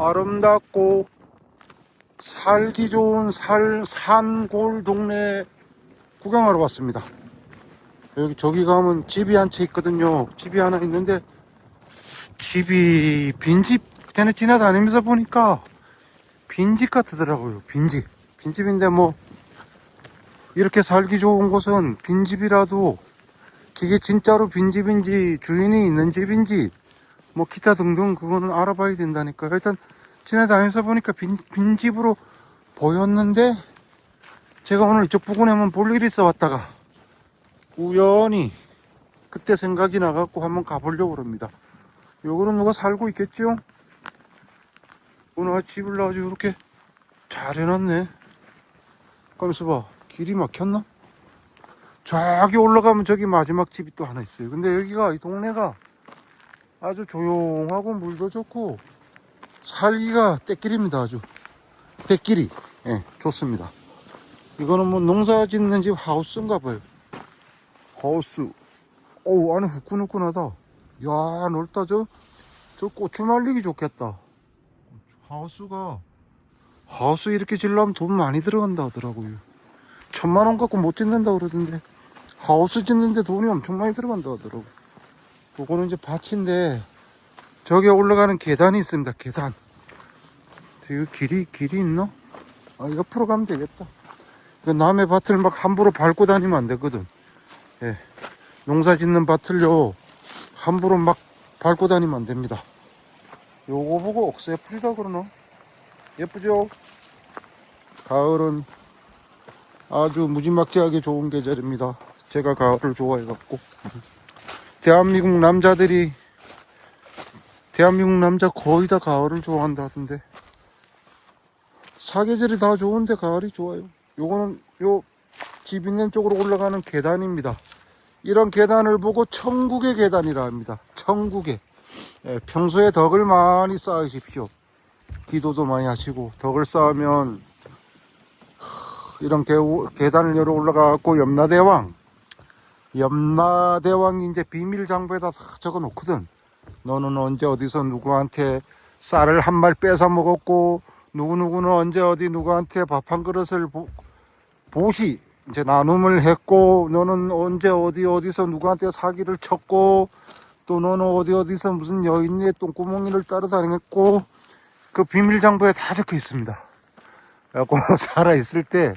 아름답고 살기 좋은 살, 산골 동네 구경하러 왔습니다. 여기 저기 가면 집이 한 채 있거든요. 집이 하나 있는데 집이 빈집 전에 지나다니면서 보니까 빈집 같더라고요. 빈집. 빈집인데 뭐 이렇게 살기 좋은 곳은 빈집이라도 그게 진짜로 빈집인지 주인이 있는 집인지 뭐 기타 등등 그거는 알아봐야 된다니까 일단 지나다니면서 보니까 빈, 빈집으로 보였는데 제가 오늘 이쪽 부근에만 볼 일이 있어 왔다가 우연히 그때 생각이 나갖고 한번 가보려고 합니다. 요거는 누가 살고 있겠죠? 오늘 집을 놔가지고 이렇게 잘 해놨네. 가면서 봐. 길이 막혔나? 저기 올라가면 저기 마지막 집이 또 하나 있어요. 근데 여기가 이 동네가 아주 조용하고 물도 좋고 살기가 떼길입니다 아주. 떼길이. 예 좋습니다. 이거는 뭐 농사 짓는 집 하우스인가 봐요. 하우스. 어우 안에 후끈후끈하다. 야 넓다 저, 저 고추 말리기 좋겠다. 하우스가 하우스 이렇게 질려면 돈 많이 들어간다 하더라고요. 천만 원 갖고 못 짓는다 그러던데 하우스 짓는데 돈이 엄청 많이 들어간다 하더라고. 요 거는 이제 밭인데 저기 올라가는 계단이 있습니다 계단. 여기 길이 길이 있나? 아 옆으로 가면 되겠다. 그 남의 밭을 막 함부로 밟고 다니면 안 되거든. 예. 농사 짓는 밭을요 함부로 막 밟고 다니면 안 됩니다. 요거 보고 옥새풀이라 그러나 예쁘죠? 가을은 아주 무지막지하게 좋은 계절입니다. 제가 가을을 좋아해갖고 대한민국 남자들이 대한민국 남자 거의 다 가을을 좋아한다 하던데. 사계절이 다 좋은데 가을이 좋아요. 요거는 요 집 있는 쪽으로 올라가는 계단입니다. 이런 계단을 보고 천국의 계단이라 합니다. 천국의. 예, 평소에 덕을 많이 쌓으십시오. 기도도 많이 하시고 덕을 쌓으면 이런 계, 계단을 열어 올라가고 염라대왕 염라대왕이 이제 비밀 장부에다 다 적어 놓거든. 너는 언제 어디서 누구한테 쌀을 한 말 뺏어 먹었고 누구누구는 언제 어디 누구한테 밥 한 그릇을 보, 보시 이제 나눔을 했고 너는 언제 어디 어디서 누구한테 사기를 쳤고 또 너는 어디 어디서 무슨 여인의 똥구멍이를 따라다녔고 그 비밀 장부에 다 적혀 있습니다. 그래갖고 살아 있을 때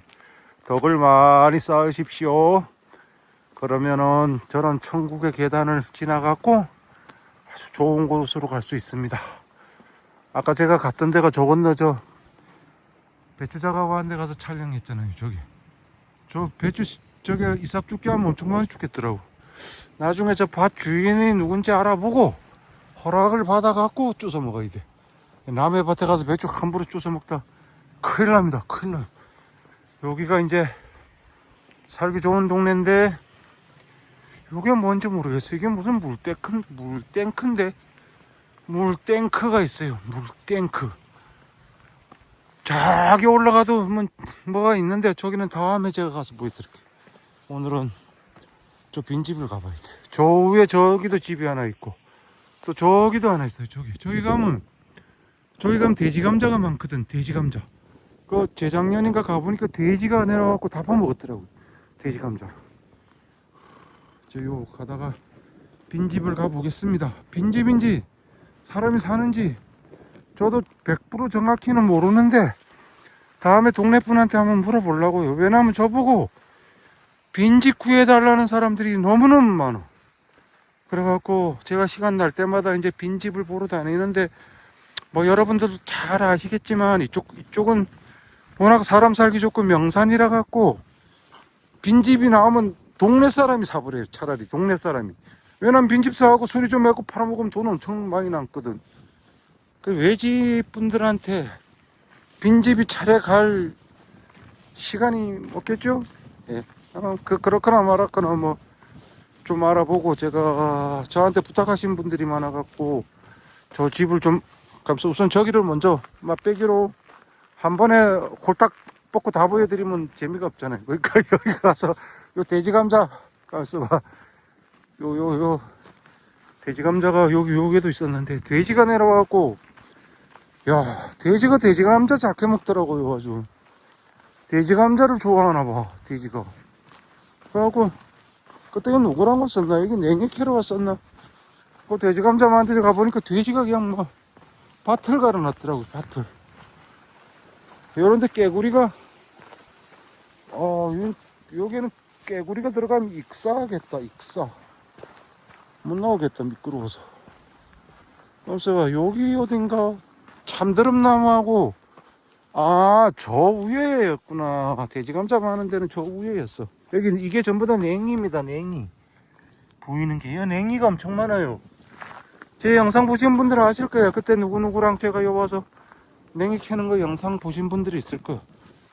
덕을 많이 쌓으십시오. 그러면은 저런 천국의 계단을 지나갖고 아주 좋은 곳으로 갈 수 있습니다. 아까 제가 갔던 데가 저 건너 저 배추 작업하는 데 가서 촬영했잖아요. 저기 저 배추 씨- 저기 이삭 죽게 하면 엄청 많이 죽겠더라고. 나중에 저 밭 주인이 누군지 알아보고 허락을 받아갖고 주워 먹어야 돼. 남의 밭에 가서 배추 함부로 주워 먹다 큰일 납니다. 큰일 나요. 여기가 이제 살기 좋은 동네인데 이게 뭔지 모르겠어요. 이게 무슨 물탱크, 물탱크인데 물탱크가 있어요. 물탱크. 저기 올라가도 뭐, 뭐가 있는데 저기는 다음에 제가 가서 보여드릴게요. 오늘은 저 빈집을 가봐야 돼. 저 위에 저기도 집이 하나 있고 또 저기도 하나 있어요. 저기 저기 가면 저기 가면 돼지 감자가 많거든. 돼지 감자. 그 재작년인가 가보니까 돼지가 내려와갖고 다 파먹었더라고. 돼지 감자. 저요 가다가 빈집을 가보겠습니다. 빈집인지 사람이 사는지 저도 100% 정확히는 모르는데 다음에 동네 분한테 한번 물어보려고요. 왜냐면 저보고 빈집 구해달라는 사람들이 너무너무 많아. 그래갖고 제가 시간 날 때마다 이제 빈집을 보러 다니는데 뭐 여러분들도 잘 아시겠지만 이쪽 이쪽은 워낙 사람 살기 좋고 명산이라 갖고 빈집이 나오면 동네 사람이 사버려요. 차라리 동네 사람이. 왜냐면 빈집 사하고 수리 좀 해고 팔아먹으면 돈 엄청 많이 남거든. 그 외지 분들한테 빈집이 차례 갈 시간이 없겠죠? 예. 아마 그, 그렇거나 말았거나 뭐 좀 알아보고 제가 저한테 부탁하신 분들이 많아갖고 저 집을 좀 감서 우선 저기를 먼저 맛배기로 한 번에 홀딱 뽑고 다 보여드리면 재미가 없잖아요. 그러니까 여기 가서 요 돼지 감자 가서 봐. 요, 요, 요. 돼지 감자가 여기, 여기에도 있었는데, 돼지가 내려와갖고, 야, 돼지가 돼지 감자 잘 캐먹더라고요, 아주. 돼지 감자를 좋아하나 봐, 돼지가. 그래갖고, 그때 이거 누구랑 왔었나? 여기 냉이 캐러 왔었나? 그 돼지 감자 만드러 가보니까 돼지가 그냥 뭐, 밭을 갈아놨더라고, 밭을. 요런데 깨구리가, 어, 요, 여기는 깨구리가 들어가면 익사하겠다, 익사. 못 나오겠다, 미끄러워서. 봐, 여기 어딘가 참드름나무하고 아 저 위에였구나. 돼지 감자 많은 데는 저 위에였어. 여기 이게 전부 다 냉이입니다 냉이. 보이는 게요. 냉이가 엄청 많아요. 제 영상 보신 분들은 아실 거예요. 그때 누구누구랑 제가 여기 와서 냉이 캐는 거 영상 보신 분들이 있을 거예요.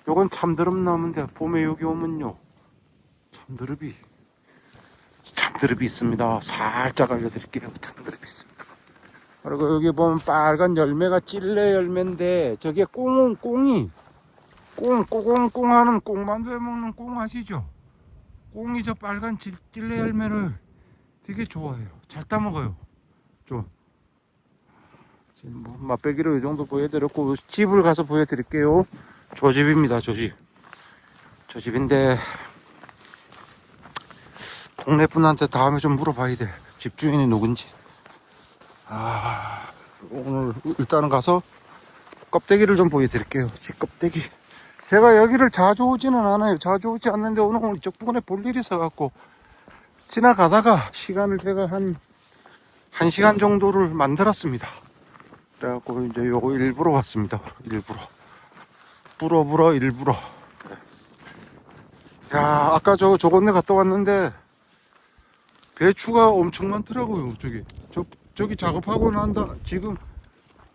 요건 참드름 나무인데 봄에 여기 오면요 참드릅이 참드릅이 있습니다 살짝 알려드릴게요 참드릅이 있습니다 그리고 여기 보면 빨간 열매가 찔레 열매인데 저게 꽁은 꽁이 꽁 꽁꽁 하는 꽁만두에 먹는 꽁 아시죠? 꽁이 저 빨간 찔- 찔레 열매를 되게 좋아해요. 잘 따먹어요. 좀. 지금 뭐 맛배기로 이 정도 보여드렸고 집을 가서 보여드릴게요. 저 집입니다. 저 집. 저 집인데 동네 분한테 다음에 좀 물어봐야 돼. 집주인이 누군지. 아, 오늘 일단은 가서 껍데기를 좀 보여드릴게요. 집 껍데기. 제가 여기를 자주 오지는 않아요. 자주 오지 않는데 오늘 이쪽 부근에 볼 일이 있어갖고 지나가다가 시간을 제가 한, 한 시간 정도를 만들었습니다. 그래갖고 이제 요거 일부러 왔습니다. 일부러. 불어 일부러. 야, 아까 저, 저건네 갔다 왔는데 배추가 엄청 많더라고요. 저기. 저, 저기 작업하고 난다. 지금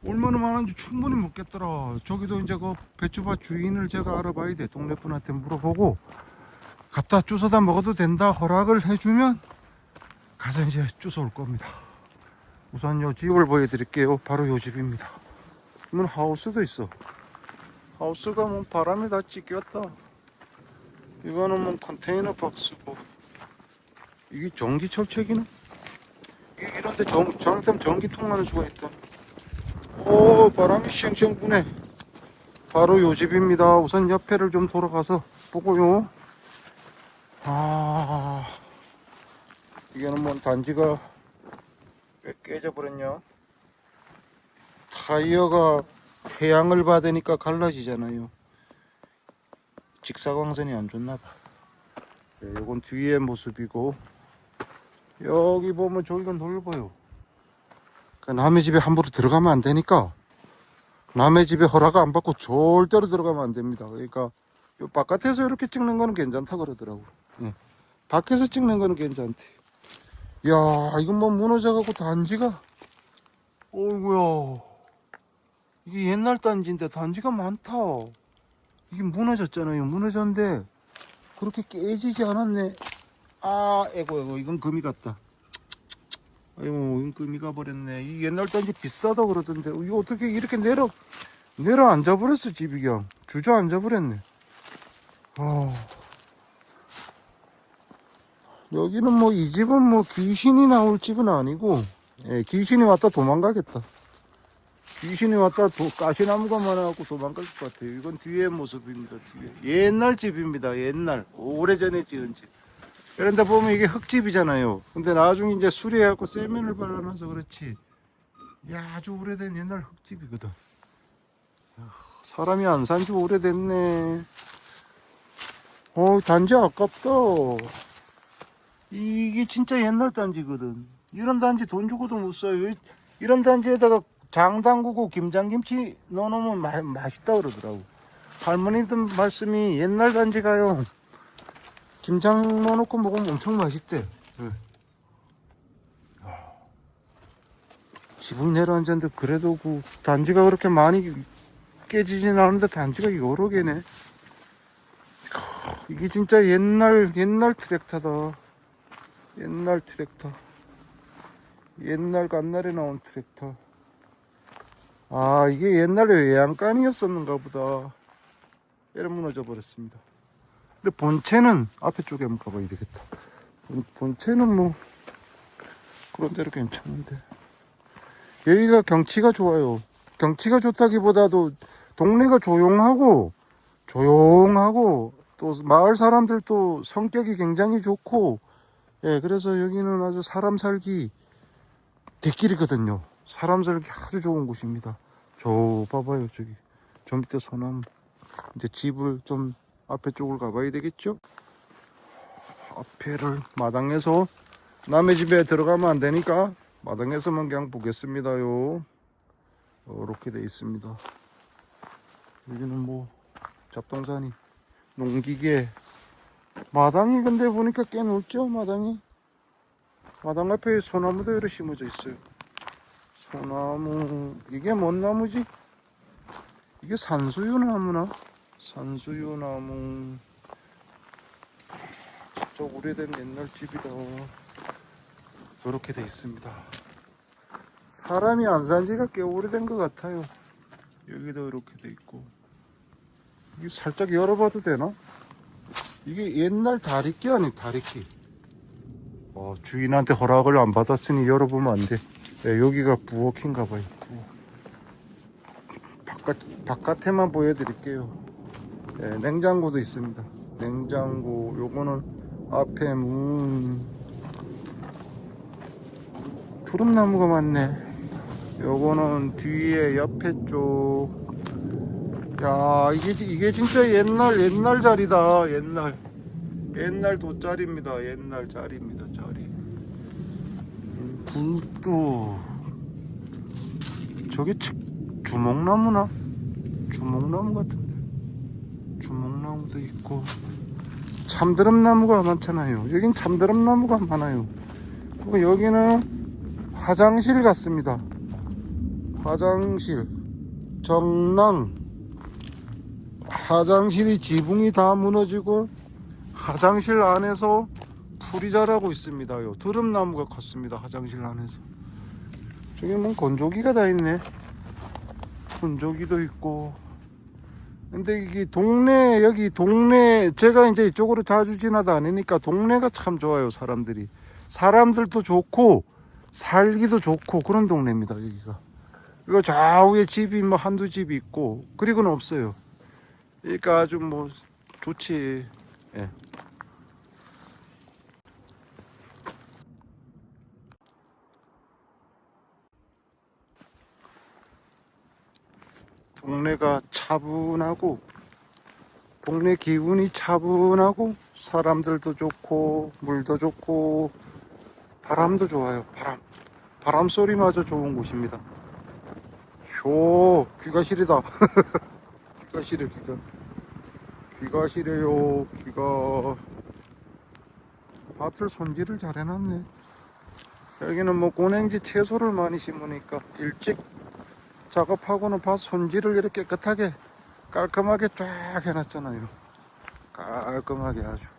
얼마나 많은지 충분히 먹겠더라. 저기도 이제 그 배추밭 주인을 제가 알아봐야 돼. 동네 분한테 물어보고 갖다 주워다 먹어도 된다 허락을 해주면 가서 이제 주워 올 겁니다. 우선 요 집을 보여드릴게요. 바로 요 집입니다. 이건 하우스도 있어. 하우스가 뭐 바람이 다 찢겼다. 이거는 뭐 컨테이너 박스고 이게 전기 철책이나? 이- 이런데 전, 잘못하면 전기통 나는 수가 있다. 오, 바람이 쌩쌩 부네. 바로 요 집입니다. 우선 옆에를 좀 돌아가서 보고요. 아, 이게는 뭐 단지가 왜 깨져버렸냐? 타이어가 태양을 받으니까 갈라지잖아요. 직사광선이 안 좋나 봐. 네, 요건 뒤의 모습이고, 여기 보면 저기가 넓어요. 그 남의 집에 함부로 들어가면 안 되니까 남의 집에 허락 안 받고 절대로 들어가면 안 됩니다. 그러니까 요 바깥에서 이렇게 찍는 거는 괜찮다 그러더라고. 예. 밖에서 찍는 거는 괜찮대. 야, 이건 뭐 무너져갖고 단지가, 어이구야. 이게 옛날 단지인데 단지가 많다. 이게 무너졌잖아요. 무너졌는데 그렇게 깨지지 않았네. 아, 에고, 에고, 이건 금이 같다. 아이고, 이건 금이 가 버렸네. 이 옛날 단지 비싸다 그러던데. 이거 어떻게 이렇게 내려, 내려 앉아버렸어, 집이 그냥. 주저 앉아버렸네. 아. 여기는 뭐, 이 집은 뭐, 귀신이 나올 집은 아니고, 예, 귀신이 왔다 도망가겠다. 귀신이 왔다 도, 가시나무가 많아갖고 도망갈 것 같아요. 이건 뒤의 모습입니다, 뒤에. 옛날 집입니다, 옛날. 오래전에 지은 집. 그런데 보면 이게 흙집이잖아요. 근데 나중에 이제 수리해갖고 세면을 발라놔서 그렇지. 야, 아주 오래된 옛날 흙집이거든. 야, 사람이 안 산 지 오래됐네. 어, 단지 아깝다. 이게 진짜 옛날 단지거든. 이런 단지 돈 주고도 못. 이- 이런 단지에다가 장 담그고 김장김치 넣어놓으면 마, 맛있다 그러더라고. 할머니들 말씀이 옛날 단지가요. 김장 넣어놓고 먹으면 엄청 맛있대. 지붕 내려앉았는데 그래도 그 단지가 그렇게 많이 깨지진 않은데 단지가 여러 개네. 하, 이게 진짜 옛날 옛날 트랙터다. 옛날 트랙터. 옛날 갓날에 나온 트랙터. 아 이게 옛날에 외양간이었었는가 보다. 이래 무너져 버렸습니다. 근데 본체는 앞에 쪽에 한번 가봐야 되겠다. 본- 본체는 뭐 그런 대로 괜찮은데. 여기가 경치가 좋아요. 경치가 좋다기보다도 동네가 조용하고 조용하고 또 마을 사람들도 성격이 굉장히 좋고 예 그래서 여기는 아주 사람 살기 대길이거든요. 사람 살기 아주 좋은 곳입니다. 저 봐봐요 저기. 저 밑에 소나무. 이제 집을 좀 앞에 쪽을 가봐야 되겠죠? 앞에를 마당에서 남의 집에 들어가면 안 되니까 마당에서만 그냥 보겠습니다요. 이렇게 돼 있습니다. 여기는 뭐 잡동사니 농기계. 마당이 근데 보니까 꽤 넓죠 마당이? 마당 앞에 소나무도 여러 심어져 있어요. 소나무 이게 뭔 나무지? 이게 산수유 나무나? 산수유 나무. 진짜 오래된 옛날 집이다. 이렇게 돼 있습니다. 사람이 안 산 지가 꽤 오래된 것 같아요. 여기도 이렇게 돼 있고. 이게 살짝 열어봐도 되나? 이게 옛날 다리끼 아니 다리끼? 어, 주인한테 허락을 안 받았으니 열어보면 안돼. 네, 여기가 부엌인가 봐요 부엌. 바깥, 바깥에만 보여드릴게요 네, 냉장고도 있습니다 냉장고 요거는 앞에 문 두릅나무가 많네 요거는 뒤에 옆에 쪽 야, 이게, 지- 이게 진짜 옛날, 옛날 자리다. 옛날. 옛날 돗자리입니다. 옛날 자리입니다. 자리. 음, 굴도. 저게 치- 주목나무나? 주목나무 같은데. 주목나무도 있고. 참드름나무가 많잖아요. 여긴 참드름나무가 많아요. 그리고 여기는 화장실 같습니다. 화장실. 정랑. 화장실이 지붕이 다 무너지고 화장실 안에서 풀이 자라고 있습니다 요. 드럼나무가 컸습니다. 화장실 안에서. 저기 뭐 건조기가 다 있네. 건조기도 있고. 근데 이게 동네 여기 동네 제가 이제 이쪽으로 자주 지나다 니니까 동네가 참 좋아요 사람들이 사람들도 좋고 살기도 좋고 그런 동네입니다 여기가 이거 좌우에 집이 뭐 한두 집이 있고 그리고는 없어요 그러니까 아주 뭐 좋지. 예. 동네가 차분하고 동네 기분이 차분하고 사람들도 좋고 물도 좋고 바람도 좋아요. 바람. 바람 소리마저 좋은 곳입니다. 효 귀가 시리다. 귀가 시려 귀가. 귀가 시려요 귀가 밭을 손질을 잘 해놨네 여기는 뭐 고냉지 채소를 많이 심으니까 일찍 작업하고는 밭 손질을 이렇게 깨끗하게 깔끔하게 쫙 해놨잖아요. 깔끔하게 아주